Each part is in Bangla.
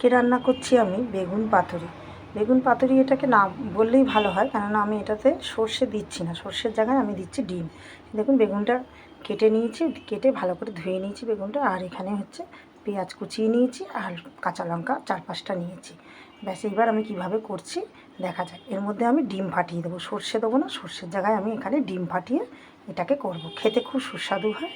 আজকে রান্না করছি আমি বেগুন পাতুরি। বেগুন পাতুরি এটাকে না বললেই ভালো হয়, কেননা আমি এটাতে সর্ষে দিচ্ছি না। সর্ষের জায়গায় আমি দিচ্ছি ডিম। দেখুন, বেগুনটা কেটে নিয়েছি, কেটে ভালো করে ধুয়ে নিয়েছি বেগুনটা, আর এখানে হচ্ছে পেঁয়াজ কুচিয়ে নিয়েছি আর কাঁচা লঙ্কা চার পাঁচটা নিয়েছি। ব্যাস, এইবার আমি কীভাবে করছি দেখা যাক। এর মধ্যে আমি ডিম ফাটিয়ে দেবো। সর্ষে দেবো না, সর্ষের জায়গায় আমি এখানে ডিম ফাটিয়ে এটাকে করব। খেতে খুব সুস্বাদু হয়।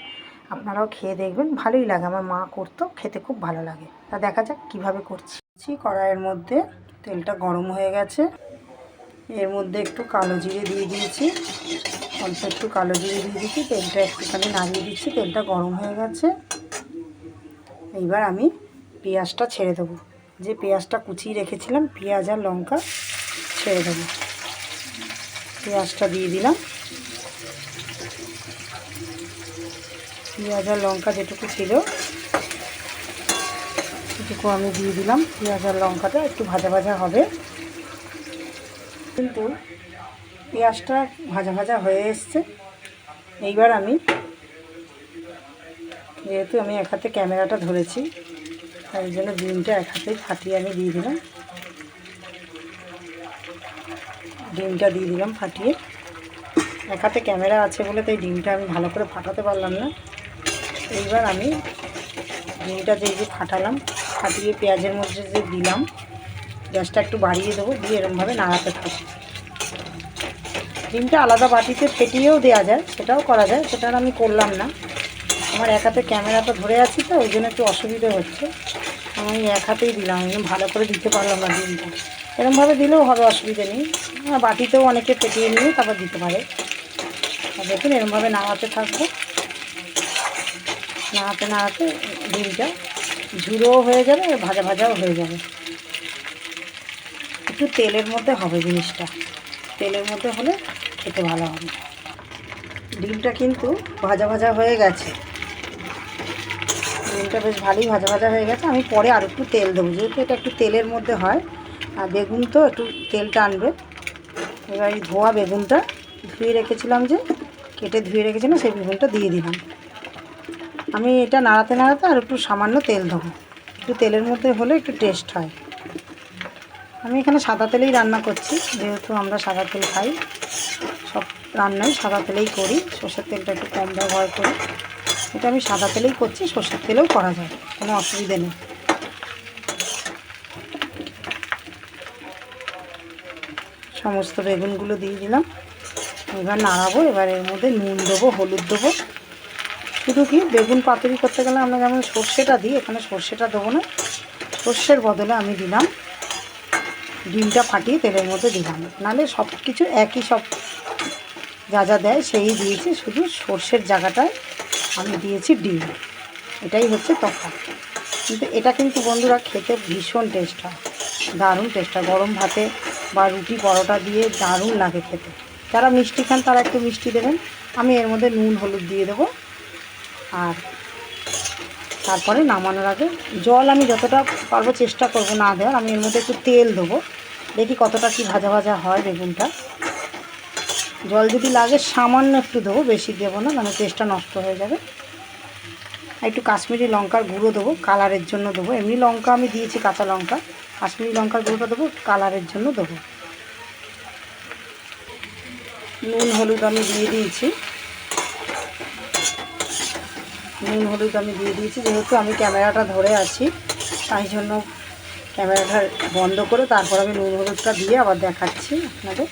আপনারাও খেয়ে দেখবেন, ভালোই লাগে। আমার মা করতো, খেতে খুব ভালো লাগে। তা দেখা যাক কীভাবে করছি। কড়াইয়ের মধ্যে তেলটা গরম হয়ে গেছে। এর মধ্যে একটু কালো জিরে দিয়ে দিয়েছি। অল্প একটু কালো জিরে দিয়ে দিচ্ছি তেলটা একটুখানি নাড়িয়ে দিচ্ছি। তেলটা গরম হয়ে গেছে। এইবার আমি পেঁয়াজটা ছেড়ে দেবো। যে পেঁয়াজটা কুচিয়ে রেখেছিলাম, পেঁয়াজ আর লঙ্কা ছেড়ে দেবো। পেঁয়াজটা দিয়ে দিলাম। পেঁয়াজ আর লঙ্কা যেটুকু ছিল, সেটুকু আমি দিয়ে দিলাম। পেঁয়াজ আর লঙ্কাটা একটু ভাজা ভাজা হবে। কিন্তু পেঁয়াজটা ভাজা ভাজা হয়ে এসছে। এইবার আমি, যেহেতু আমি এক হাতে ক্যামেরাটা ধরেছি, তাই জন্য ডিমটা এক হাতে ফাটিয়ে আমি দিয়ে দিলাম। ডিমটা দিয়ে দিলাম ফাটিয়ে। এক হাতে ক্যামেরা আছে বলে তাই ডিমটা আমি ভালো করে ফাটাতে পারলাম না। এইবার আমি ডিমটা যে যে ফাটালাম, ফাটিয়ে পেঁয়াজের মধ্যে যে দিলাম, গ্যাসটা একটু বাড়িয়ে দেবো, দিয়ে এরমভাবে নাড়াতে থাকব। ডিমটা আলাদা বাটিতে ফেটিয়েও দেওয়া যায়, সেটাও করা যায়, সেটা আমি করলাম না। আমার এক হাতে ক্যামেরাটা ধরে আছি তো, ওই জন্য একটু অসুবিধে হচ্ছে। আমি এক হাতেই দিলাম ভালো করে দিতে পারলাম না ডিমটা। এরমভাবে দিলেও হবে অসুবিধা নেই। হ্যাঁ, বাটিতেও অনেকে ফেটিয়ে নিয়ে তারপর দিতে পারে। দেখুন এরমভাবে নাড়াতে থাকব। নাড়াতে নাড়াতে ডিমটা ঝুড়োও হয়ে যাবে ভাজা ভাজাও হয়ে যাবে। একটু তেলের মধ্যে হবে জিনিসটা। তেলের মধ্যে হলে খেতে ভালো হবে। ডিমটা কিন্তু ভাজা ভাজা হয়ে গেছে। ডিমটা বেশ ভালোই ভাজা ভাজা হয়ে গেছে। আমি পরে আর একটু তেল দেবো। যেহেতু এটা একটু তেলের মধ্যে হয় আর বেগুন তো একটু তেল টানবে এবার এই ধোয়া বেগুনটা ধুয়ে রেখেছিলাম যে, কেটে ধুয়ে রেখেছিলাম সেই বেগুনটা দিয়ে দিলাম। আমি এটা নাড়াতে নাড়াতে আর একটু সামান্য তেল দেবো। একটু তেলের মধ্যে হলে একটু টেস্ট হয়। আমি এখানে সাদা তেলেই রান্না করছি, যেহেতু আমরা সাদা তেল খাই। সব রান্নাই সাদা তেলেই করি, সর্ষের তেলটা একটু কম ব্যবহার করি। এটা আমি সাদা তেলেই করছি, সর্ষের তেলেও করা যায়, কোনো অসুবিধে নেই। সমস্ত বেগুনগুলো দিয়ে দিলাম। এবার নাড়াবো, এবার এর মধ্যে নুন দেবো, হলুদ দেবো। শুধু কি, বেগুন পাতুরি করতে গেলে আমরা যেমন সর্ষেটা দিই, এখানে সর্ষেটা দেবো না। সর্ষের বদলে আমি দিলাম ডিমটা ফাটিয়ে তেলের মধ্যে দিলাম। নাহলে সব কিছু একই সব যা যা দেয় সেই দিয়েছি, শুধু সর্ষের জায়গাটায় আমি দিয়েছি ডিম। এটাই হচ্ছে তফাৎ। কিন্তু এটা কিন্তু বন্ধুরা খেতে ভীষণ টেস্ট হয়, দারুণ টেস্ট হয়। গরম ভাতে বা রুটি পরোটা দিয়ে দারুণ লাগে খেতে। যারা মিষ্টি খান তারা একটু মিষ্টি দেবেন। আমি এর মধ্যে নুন, হলুদ দিয়ে দেবো। আর তারপরে নামানোর আগে জল আমি যতটা পারব চেষ্টা করব না দেওয়ার, আমি এর মধ্যে একটু তেল দেবো। দেখি কতটা কি ভাজা ভাজা হয় বেগুনটা। জল যদি লাগে সামান্য একটু দেবো, বেশি দেবো না মানে টেস্টটা নষ্ট হয়ে যাবে। একটু কাশ্মীরি লঙ্কার গুঁড়ো দেবো কালারের জন্য দেবো। এমনি লঙ্কা আমি দিয়েছি, কাঁচা লঙ্কা। কাশ্মীরি লঙ্কার গুঁড়োটা দেবো, কালারের জন্য দেবো। নুন, হলুদ আমি দিয়ে দিয়েছি। নুন, হলুদ আমি দিয়ে দিয়েছি, যেহেতু আমি ক্যামেরাটা ধরে আছি, তাই জন্য ক্যামেরাটা বন্ধ করে তারপর আমি নুন, হলুদটা দিয়ে আবার দেখাচ্ছি আপনাদের।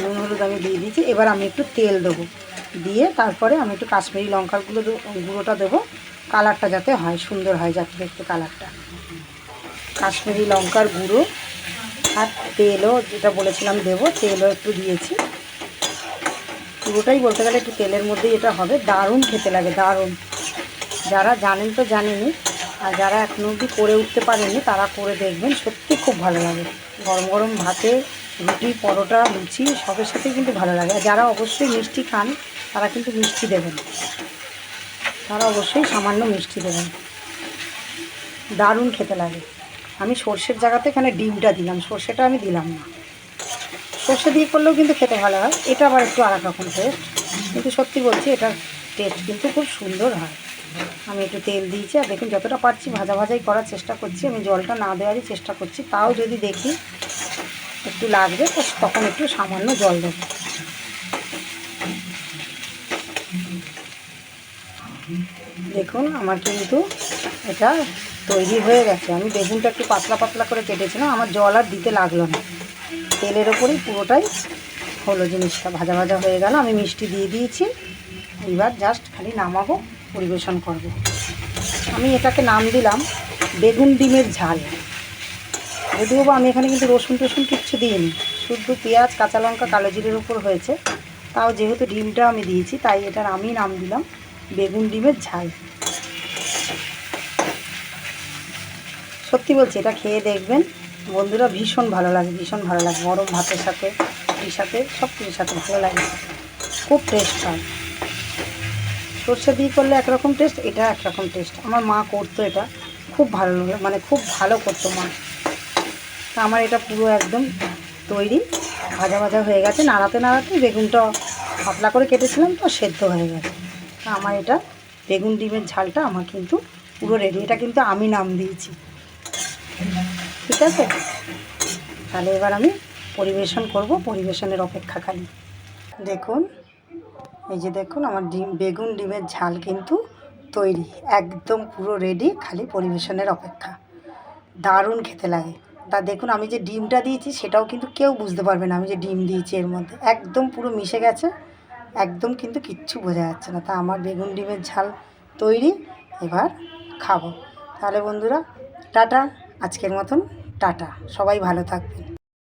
নুন, হলুদ আমি দিয়ে দিয়েছি, এবার আমি একটু তেল দেবো। দিয়ে তারপরে আমি একটু কাশ্মীরি লঙ্কার গুঁড়ো দেবো, গুঁড়োটা দেবো, কালারটা যাতে হয়, সুন্দর হয়, যাতে দেখতে কালারটা। কাশ্মীরি লঙ্কার গুঁড়ো আর তেলও যেটা বলেছিলাম দেবো, তেলও একটু দিয়েছি। পুরোটাই বলতে গেলে একটু তেলের মধ্যেই এটা হবে। দারুণ খেতে লাগে, দারুণ। যারা জানেন তো জানেনই আর যারা এখনও অবধি করে উঠতে পারেনি তারা করে দেখবেন, সত্যি খুব ভালো লাগে। গরম গরম ভাতে রুটি, পরোটা, লুচি, সবের সাথেই কিন্তু ভালো লাগে। আর যারা অবশ্যই মিষ্টি খান, তারা কিন্তু মিষ্টি দেবেন। তারা অবশ্যই সামান্য মিষ্টি দেবেন। দারুণ খেতে লাগে। আমি সর্ষের জায়গাতে এখানে ডিমটা দিলাম, সর্ষেটা আমি দিলাম না। সর্ষে দিয়ে করলেও কিন্তু খেতে ভালো হয়, এটা আবার একটু আলাদা রকম টেস্ট কিন্তু সত্যি বলছি এটার টেস্ট কিন্তু খুব সুন্দর হয়। আমি একটু তেল দিয়েছি, আর দেখুন যতটা পারছি ভাজা ভাজাই করার চেষ্টা করছি। আমি জলটা না দেওয়ারই চেষ্টা করছি, তাও যদি দেখি একটু লাগবে তখন একটু সামান্য জল দেবো। দেখুন, আমার কিন্তু এটা তৈরি হয়ে গেছে। আমি বেগুনটা একটু পাতলা পাতলা করে কেটেছিলাম, আমার জল আর দিতে লাগল না। তেলের ওপরেই পুরোটাই হলো জিনিসটা, ভাজা ভাজা হয়ে গেল। আমি মিষ্টি দিয়ে দিয়েছি। এবার জাস্ট খালি নামাবো, পরিবেশন করব। আমি এটাকে নাম দিলাম বেগুন ডিমের ঝাল। যদিও বা আমি এখানে কিন্তু রসুন টসুন কিচ্ছু দিইনি, শুধু পেঁয়াজ, কাঁচা লঙ্কা, কালো জিরের উপর হয়েছে। তাও যেহেতু ডিমটা আমি দিয়েছি, তাই এটার আমি নাম দিলাম বেগুন ডিমের ঝাল। সত্যি বলছি, এটা খেয়ে দেখবেন। বন্ধুরা ভীষণ ভালো লাগে, ভীষণ ভালো লাগে। গরম ভাতের সাথে রুটির সাথে, সব কিছুর সাথে ভালো লাগে। খুব টেস্ট হয়। সর্ষে দিয়ে করলে একরকম টেস্ট এটা একরকম টেস্ট আমার মা করতো এটা। খুব ভালো লাগে মানে খুব ভালো করতো মা। তা আমার এটা পুরো একদম তৈরি, ভাজা ভাজা হয়ে গেছে। নাড়াতে নাড়াতে বেগুনটা পাতলা করে কেটেছিলাম, তো সেদ্ধ হয়ে গেছে। তা আমার এটা বেগুন ডিমের ঝালটা আমার কিন্তু পুরো রেডি এটা কিন্তু আমি নাম দিয়েছি। ঠিক আছে? তাহলে এবার আমি পরিবেশন করব, পরিবেশনের অপেক্ষা খালি। দেখুন, এই যে দেখুন, আমার ডিম, বেগুন ডিমের ঝাল কিন্তু তৈরি, একদম পুরো রেডি খালি পরিবেশনের অপেক্ষা। দারুণ খেতে লাগে। তা দেখুন, আমি যে ডিমটা দিয়েছি, সেটাও কিন্তু কেউ বুঝতে পারবে না আমি যে ডিম দিয়েছি এর মধ্যে। একদম পুরো মিশে গেছে, একদম কিন্তু কিচ্ছু বোঝা যাচ্ছে না। তা আমার বেগুন ডিমের ঝাল তৈরি, এবার খাব। তাহলে বন্ধুরা, টাটা! আজকের মতন টাটা। সবাই ভালো থাকবেন।